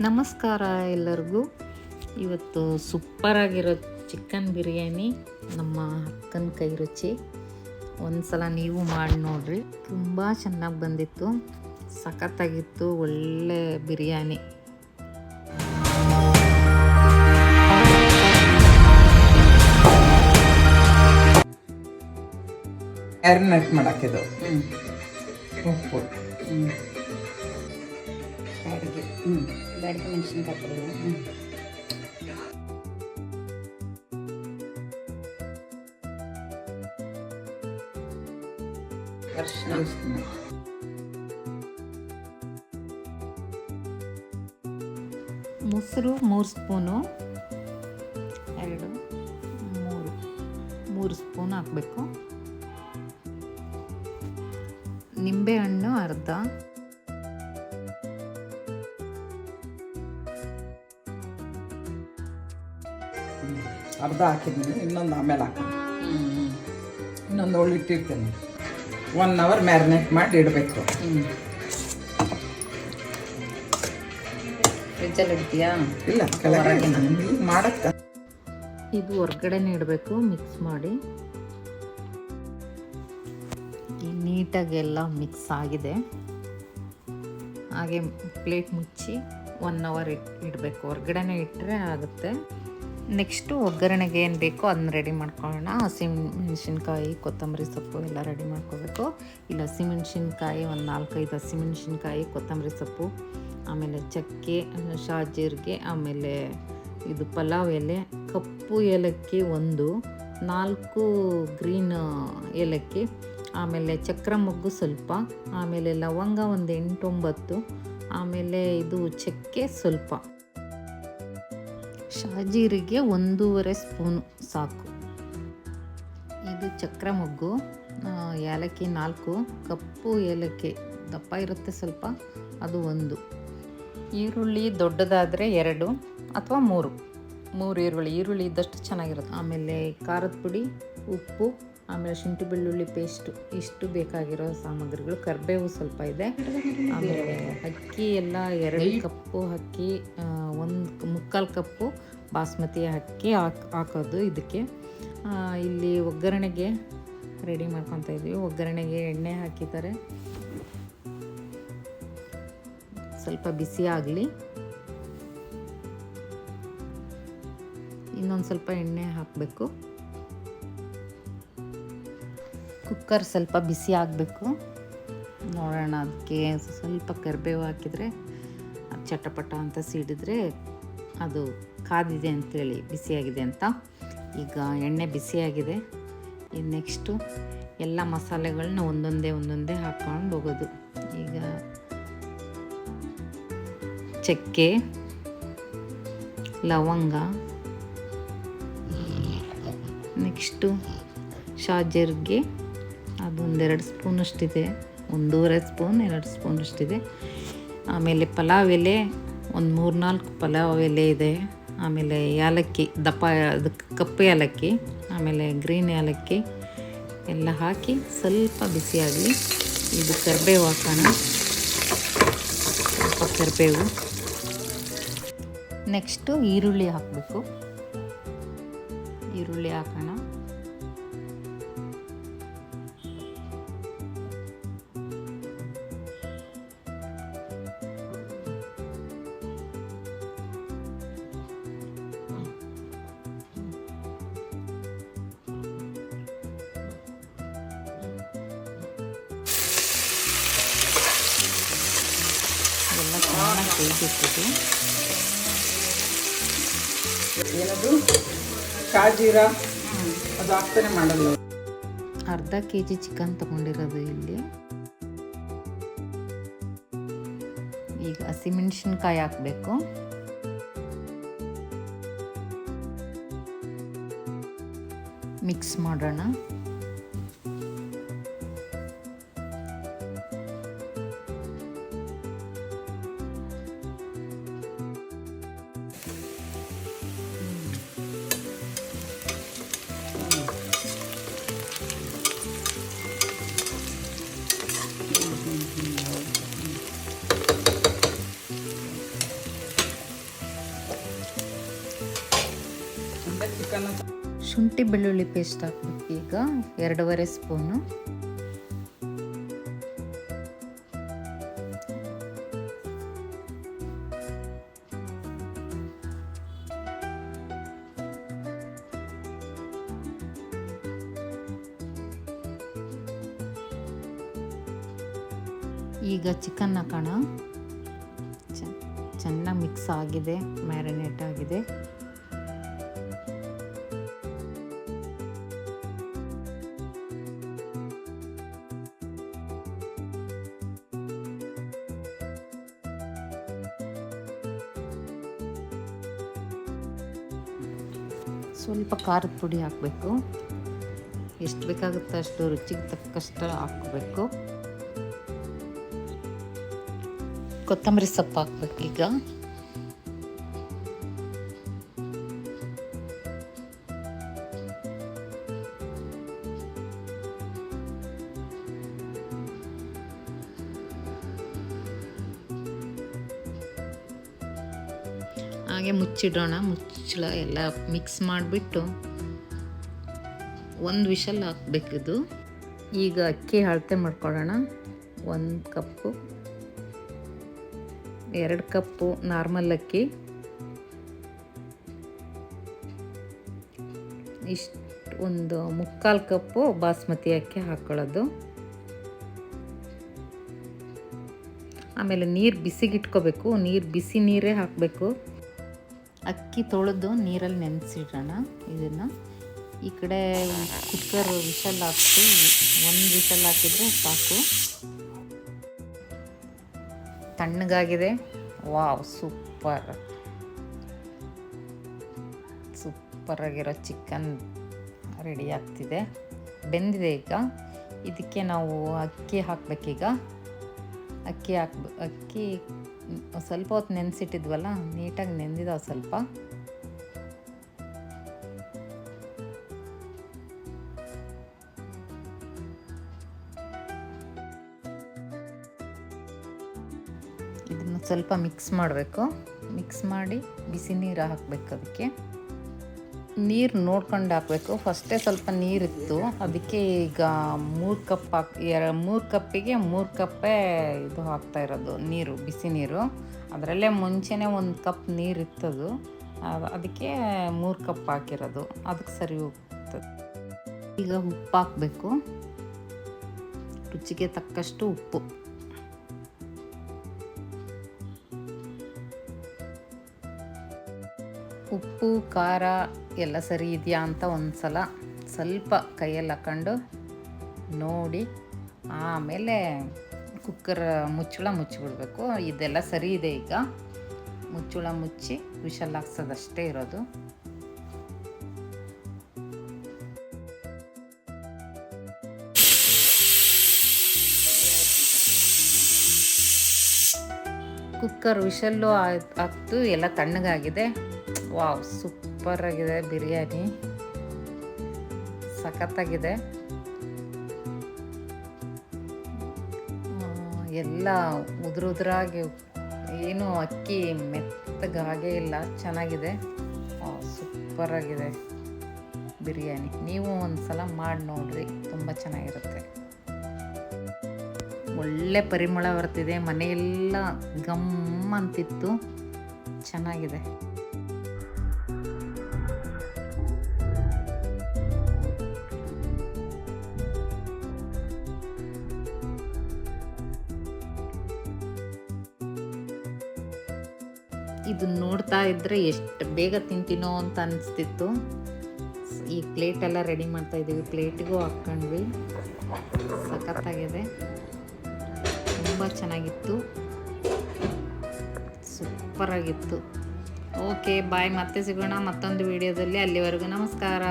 ನಮಸ್ಕಾರ ಎಲ್ಲರಿಗೂ. ಇವತ್ತು ಸೂಪರಾಗಿರೋ ಚಿಕನ್ ಬಿರಿಯಾನಿ ನಮ್ಮ ಅಕ್ಕನ ಕೈ ರುಚಿ. ಒಂದ್ಸಲ ನೀವು ಮಾಡಿ ನೋಡ್ರಿ. ತುಂಬ ಚೆನ್ನಾಗಿ ಬಂದಿತ್ತು. ಸಖತ್ತಾಗಿತ್ತು ಒಳ್ಳೆ ಬಿರಿಯಾನಿ. ಮ್ಯಾರಿನೇಟ್ ಮಾಡಾಕಿದ್ದು ಉಪ್ಪು ಹ್ಞೂ ಬ್ಯಾಡಿಗೆ ಮೆಣಸಿನ್ಕಾಯಿ ಪುಡಿ ಅರ್ಶಿನ ಮೊಸರು ಮೂರು ಸ್ಪೂನು. ಎರಡು ಮೂರು. ಮೂರು ಸ್ಪೂನ್ ಹಾಕಬೇಕು. ನಿಂಬೆಹಣ್ಣು ಅರ್ಧ. ಅರ್ಧ ಹಾಕಿದ್ದೀನಿ ಇನ್ನೊಂದು ಆಮೇಲೆ ಹಾಕೋಣ. ಇನ್ನೊಂದು ಒಳ್ಳೆ ಇಟ್ಟಿರ್ತೇನೆ. ಒನ್ ಅವರ್ ಮ್ಯಾರಿನೇಟ್ ಮಾಡಿ ಇಡಬೇಕು. ಫ್ರಿಜ್ಜಲ್ಲಿ ಇಲ್ಲ ಕೆಳಗೆ ಮಾಡಕ್ಕ ಇದು ಹೊರ್ಗಡೆನೇ ಇಡಬೇಕು ಮಿಕ್ಸ್ ಮಾಡಿ. ನೀಟಾಗಿ ಎಲ್ಲ ಮಿಕ್ಸ್ ಆಗಿದೆ. ಹಾಗೆ ಪ್ಲೇಟ್ ಮುಚ್ಚಿ ಒನ್ ಅವರ್ ಇಡಬೇಕು. ಹೊರ್ಗಡೆನೇ ಇಟ್ಟರೆ ಆಗುತ್ತೆ. ನೆಕ್ಸ್ಟು ಒಗ್ಗರಣೆಗೆ ಏನು ಬೇಕೋ ಅದನ್ನ ರೆಡಿ ಮಾಡ್ಕೊಳ್ಳೋಣ. ಹಸಿಮೆಣ್ಸಿನ್ಕಾಯಿ, ಕೊತ್ತಂಬರಿ ಸೊಪ್ಪು ಎಲ್ಲ ರೆಡಿ ಮಾಡ್ಕೋಬೇಕು. ಇಲ್ಲ, ಹಸಿಮೆಣ್ಸಿನ್ಕಾಯಿ, ಒಂದು ನಾಲ್ಕೈದು ಹಸಿಮೆಣ್ಸಿನ್ಕಾಯಿ, ಕೊತ್ತಂಬರಿ ಸೊಪ್ಪು, ಆಮೇಲೆ ಚಕ್ಕೆ, ಶಾಜೀರಿಗೆ, ಆಮೇಲೆ ಇದು ಪಲಾವ್ ಎಲೆ, ಕಪ್ಪು ಏಲಕ್ಕಿ ಒಂದು, ನಾಲ್ಕು ಗ್ರೀನ್ ಏಲಕ್ಕಿ, ಆಮೇಲೆ ಚಕ್ರ ಮೊಗ್ಗು ಸ್ವಲ್ಪ, ಆಮೇಲೆ ಲವಂಗ ಒಂದು ಎಂಟೊಂಬತ್ತು, ಆಮೇಲೆ ಇದು ಚಕ್ಕೆ ಸ್ವಲ್ಪ. ಶಾಜೀರಿಗೆ ಒಂದೂವರೆ ಸ್ಪೂನು ಸಾಕು. ಇದು ಚಕ್ರ ಮೊಗ್ಗು ಏಲಕ್ಕಿ ನಾಲ್ಕು ಕಪ್ಪು ಏಲಕ್ಕಿ ದಪ್ಪ ಇರುತ್ತೆ ಸ್ವಲ್ಪ ಅದು ಒಂದು. ಈರುಳ್ಳಿ ದೊಡ್ಡದಾದರೆ ಎರಡು ಅಥವಾ ಮೂರು. ಮೂರು ಈರುಳ್ಳಿ ಈರುಳ್ಳಿ ಇದ್ದಷ್ಟು ಚೆನ್ನಾಗಿರುತ್ತೆ. ಆಮೇಲೆ ಖಾರದ ಪುಡಿ ಉಪ್ಪು ಆಮೇಲೆ ಶುಂಠಿ ಬೆಳ್ಳುಳ್ಳಿ ಪೇಸ್ಟು ಇಷ್ಟು ಬೇಕಾಗಿರೋ ಸಾಮಗ್ರಿಗಳು. ಕರಿಬೇವು ಸ್ವಲ್ಪ ಇದೆ. ಆಮೇಲೆ ಅಕ್ಕಿ ಎಲ್ಲ ಎರಡು ಕಪ್ಪು ಅಕ್ಕಿ ಒಂದು ಮುಕ್ಕಾಲು ಕಪ್ಪು ಬಾಸ್ಮತಿ ಅಕ್ಕಿ ಹಾಕ್ ಹಾಕೋದು ಇದಕ್ಕೆ. ಇಲ್ಲಿ ಒಗ್ಗರಣೆಗೆ ರೆಡಿ ಮಾಡ್ಕೊತಾ ಇದ್ದೀವಿ ಒಗ್ಗರಣೆಗೆ ಎಣ್ಣೆ ಹಾಕಿದ್ದಾರೆ. ಸ್ವಲ್ಪ ಬಿಸಿ ಆಗಲಿ. ಇನ್ನೊಂದು ಸ್ವಲ್ಪ ಎಣ್ಣೆ ಹಾಕಬೇಕು. ಕುಕ್ಕರ್ ಸ್ವಲ್ಪ ಬಿಸಿ ಆಗಬೇಕು. ನೋಡೋಣ ಅದಕ್ಕೆ ಸ್ವಲ್ಪ ಕರಿಬೇವು ಹಾಕಿದರೆ ಚಟಪಟ ಅಂತ ಸಿಡಿದ್ರೆ ಅದು ಕಾದಿದೆ ಅಂತೇಳಿ, ಬಿಸಿಯಾಗಿದೆ ಅಂತ. ಈಗ ಎಣ್ಣೆ ಬಿಸಿಯಾಗಿದೆ. ಇನ್ನು ನೆಕ್ಸ್ಟು ಎಲ್ಲ ಮಸಾಲೆಗಳನ್ನ ಒಂದೊಂದೇ ಒಂದೊಂದೇ ಹಾಕ್ಕೊಂಡು ಹೋಗೋದು. ಈಗ ಚಕ್ಕೆ, ಲವಂಗ ನೆಕ್ಸ್ಟು ಶಾಜೀರಿಗೆ ಅದೊಂದೆರಡು ಸ್ಪೂನ್ ಅಷ್ಟಿದೆ, ಒಂದೂವರೆ ಸ್ಪೂನ್, ಎರಡು ಸ್ಪೂನ್ ಅಷ್ಟಿದೆ. ಆಮೇಲೆ ಪಲಾವ್ ಎಲೆ, ಒಂದು ಮೂರು ನಾಲ್ಕು ಪಲಾವ್ ಎಲೆ ಇದೆ. ಆಮೇಲೆ ಏಲಕ್ಕಿ, ದಪ್ಪ ಅದು ಕಪ್ಪು ಏಲಕ್ಕಿ, ಆಮೇಲೆ ಗ್ರೀನ್ ಏಲಕ್ಕಿ ಎಲ್ಲ ಹಾಕಿ ಸ್ವಲ್ಪ ಬಿಸಿಯಾಗಲಿ ಇದು ಕರಿಬೇವು ಹಾಕೋಣ. ಸ್ವಲ್ಪ ಕರಿಬೇವು. ನೆಕ್ಸ್ಟು ಈರುಳ್ಳಿ ಹಾಕಬೇಕು. ಈರುಳ್ಳಿ ಹಾಕೋಣ. ಚೆನ್ನಾಗಿ ಬೇಯಿಸಿರ್ತೀವಿ ಏನದು? ಕಾಜೀರ ಅದು ಹಾಕ್ತಾನೆ ಮಾಡಲ್ಲ. ಅರ್ಧ ಕೆ ಜಿ ಚಿಕನ್ ತಗೊಂಡಿರೋದು ಇಲ್ಲಿ. ಈಗ ಹಸಿಮೆಣ್ಸಿನ್ಕಾಯಿ ಹಾಕಬೇಕು. ಮಿಕ್ಸ್ ಮಾಡೋಣ. ಶುಂಠಿ ಬೆಳ್ಳುಳ್ಳಿ ಪೇಸ್ಟ್ ಹಾಕ್ಬೇಕು ಈಗ ಎರಡೂವರೆ ಸ್ಪೂನು ಈಗ ಚಿಕನ್ ಹಾಕೋಣ. ಚೆನ್ನಾಗಿ ಮಿಕ್ಸ್ ಆಗಿದೆ ಮ್ಯಾರಿನೇಟ್ ಆಗಿದೆ. ಸ್ವಲ್ಪ ಖಾರದ ಪುಡಿ ಹಾಕಬೇಕು. ಎಷ್ಟು ಬೇಕಾಗುತ್ತೋ ಅಷ್ಟು ರುಚಿಗೆ ತಕ್ಕಷ್ಟು ಹಾಕಬೇಕು. ಕೊತ್ತಂಬರಿ ಸೊಪ್ಪು ಹಾಕ್ಬೇಕೀಗ ಹಾಗೆ ಮುಚ್ಚಿಡೋಣ. ಮುಚ್ಚಳ ಎಲ್ಲ ಮಿಕ್ಸ್ ಮಾಡಿಬಿಟ್ಟು ಒಂದು ವಿಷಲ್ ಇದು. ಈಗ ಅಕ್ಕಿ ಅಳತೆ ಮಾಡ್ಕೊಳ್ಳೋಣ. ಒಂದು ಕಪ್ಪು, ಎರಡು ಕಪ್ಪು ನಾರ್ಮಲ್ ಅಕ್ಕಿ. ಇಷ್ಟು ಒಂದು ಮುಕ್ಕಾಲು ಕಪ್ಪು ಬಾಸ್ಮತಿ ಅಕ್ಕಿ ಹಾಕ್ಕೊಳ್ಳೋದು ಆಮೇಲೆ ನೀರು ಬಿಸಿಗಿಟ್ಕೋಬೇಕು. ನೀರು ಬಿಸಿ ನೀರೇ ಹಾಕಬೇಕು. ಅಕ್ಕಿ ತೊಳೆದು ನೀರಲ್ಲಿ ನೆನೆಸಿಡೋಣ ಇದನ್ನು. ಈ ಕಡೆ ಕುಕ್ಕರ್ ವಿಷಲ್ ಹಾಕಿ ಒಂದು ವಿಷಲ್ ಹಾಕಿದರೆ ಸಾಕು. ತಣ್ಣಗಾಗಿದೆ. Wow, super. ಸೂಪರಾಗಿರೋ ಚಿಕನ್ ರೆಡಿ ಆಗ್ತಿದೆ. ಬೆಂದಿದೆ ಈಗ. ಇದಕ್ಕೆ ನಾವು ಅಕ್ಕಿ ಹಾಕಬೇಕೀಗ. ಅಕ್ಕಿ ಹಾಕ್ಬ, ಅಕ್ಕಿ ಸ್ವಲ್ಪ ಹೊತ್ತು ನೆನೆಸಿಟ್ಟಿದ್ವಲ್ಲ, ನೀಟಾಗಿ ನೆಂದಿದಾವೆ ಸ್ವಲ್ಪ. ಇದನ್ನು ಸ್ವಲ್ಪ ಮಿಕ್ಸ್ ಮಾಡಬೇಕು. ಮಿಕ್ಸ್ ಮಾಡಿ ಬಿಸಿ ನೀರು ಹಾಕಬೇಕು ಅದಕ್ಕೆ. ನೀರು ನೋಡ್ಕೊಂಡು ಹಾಕಬೇಕು. ಫಸ್ಟೇ ಸ್ವಲ್ಪ ನೀರಿತ್ತು. ಅದಕ್ಕೆ ಈಗ ಮೂರು ಕಪ್ ಹಾಕಿ, ಎರ, ಮೂರು ಕಪ್ಪಿಗೆ ಮೂರು ಕಪ್ಪೇ ಇದು ಹಾಕ್ತಾ ಇರೋದು, ನೀರು, ಬಿಸಿ ನೀರು. ಅದರಲ್ಲೇ ಮುಂಚೆನೇ ಒಂದು ಕಪ್ ನೀರು ಇತ್ತದು ಅದ್- ಅದಕ್ಕೆ ಮೂರು ಕಪ್ ಹಾಕಿರೋದು. ಅದಕ್ಕೆ ಸರಿ ಹೋಗ್ತದೆ. ಈಗ ಉಪ್ಪು ಹಾಕಬೇಕು. ರುಚಿಗೆ ತಕ್ಕಷ್ಟು ಉಪ್ಪು. ಉಪ್ಪು, ಖಾರ ಎಲ್ಲ ಸರಿ ಇದೆಯಾ ಅಂತ ಒಂದು ಸಲ ಸ್ವಲ್ಪ ಕೈಯಲ್ಲಿ ಹಾಕೊಂಡು ನೋಡಿ, ಆಮೇಲೆ ಕುಕ್ಕರ್ ಮುಚ್ಚಳ ಮುಚ್ಚಿಬಿಡ್ಬೇಕು. ಇದೆಲ್ಲ ಸರಿ ಇದೆ ಈಗ. ಮುಚ್ಚಳ ಮುಚ್ಚಿ ವಿಷಲ್ ಹಾಕ್ಸೋದಷ್ಟೇ ಇರೋದು. ಕುಕ್ಕರ್ ವಿಷಲ್ಲು ಹಾಕ್ತು ಎಲ್ಲ ತಣ್ಣಗಾಗಿದೆ. ವಾವ್, ಸೂಪರಾಗಿದೆ ಬಿರಿಯಾನಿ. ಸಖತ್ತಾಗಿದೆ. ಎಲ್ಲ ಉದುರುದ್ರಾಗಿ ಏನು ಅಕ್ಕಿ ಮೆತ್ತಗಾಗೇ ಇಲ್ಲ, ಚೆನ್ನಾಗಿದೆ. ಸೂಪರಾಗಿದೆ ಬಿರಿಯಾನಿ. ನೀವು ಒಂದು ಸಲ ಮಾಡಿ ನೋಡ್ರಿ, ತುಂಬ ಚೆನ್ನಾಗಿರುತ್ತೆ. ಒಳ್ಳೆ ಪರಿಮಳ ಬರ್ತಿದೆ, ಮನೆಯೆಲ್ಲ ಗಮ್ ಅಂತಿತ್ತು, ಚೆನ್ನಾಗಿದೆ. ಇದು ನೋಡ್ತಾ ಇದ್ದರೆ ಎಷ್ಟು ಬೇಗ ತಿಂತೀನೋ ಅಂತ ಅನಿಸ್ತಿತ್ತು. ಈ ಪ್ಲೇಟ್ ಎಲ್ಲ ರೆಡಿ ಮಾಡ್ತಾ ಇದ್ದೀವಿ ಪ್ಲೇಟಿಗೂ ಹಾಕ್ಕೊಂಡ್ವಿ. ಸಖತ್ತಾಗಿದೆ. ತುಂಬ ಚೆನ್ನಾಗಿತ್ತು. ಸೂಪರಾಗಿತ್ತು. Okay, bye. ಮತ್ತೆ ಸಿಗೋಣ ಮತ್ತೊಂದು ವಿಡಿಯೋದಲ್ಲಿ. ಅಲ್ಲಿವರೆಗೂ ನಮಸ್ಕಾರ.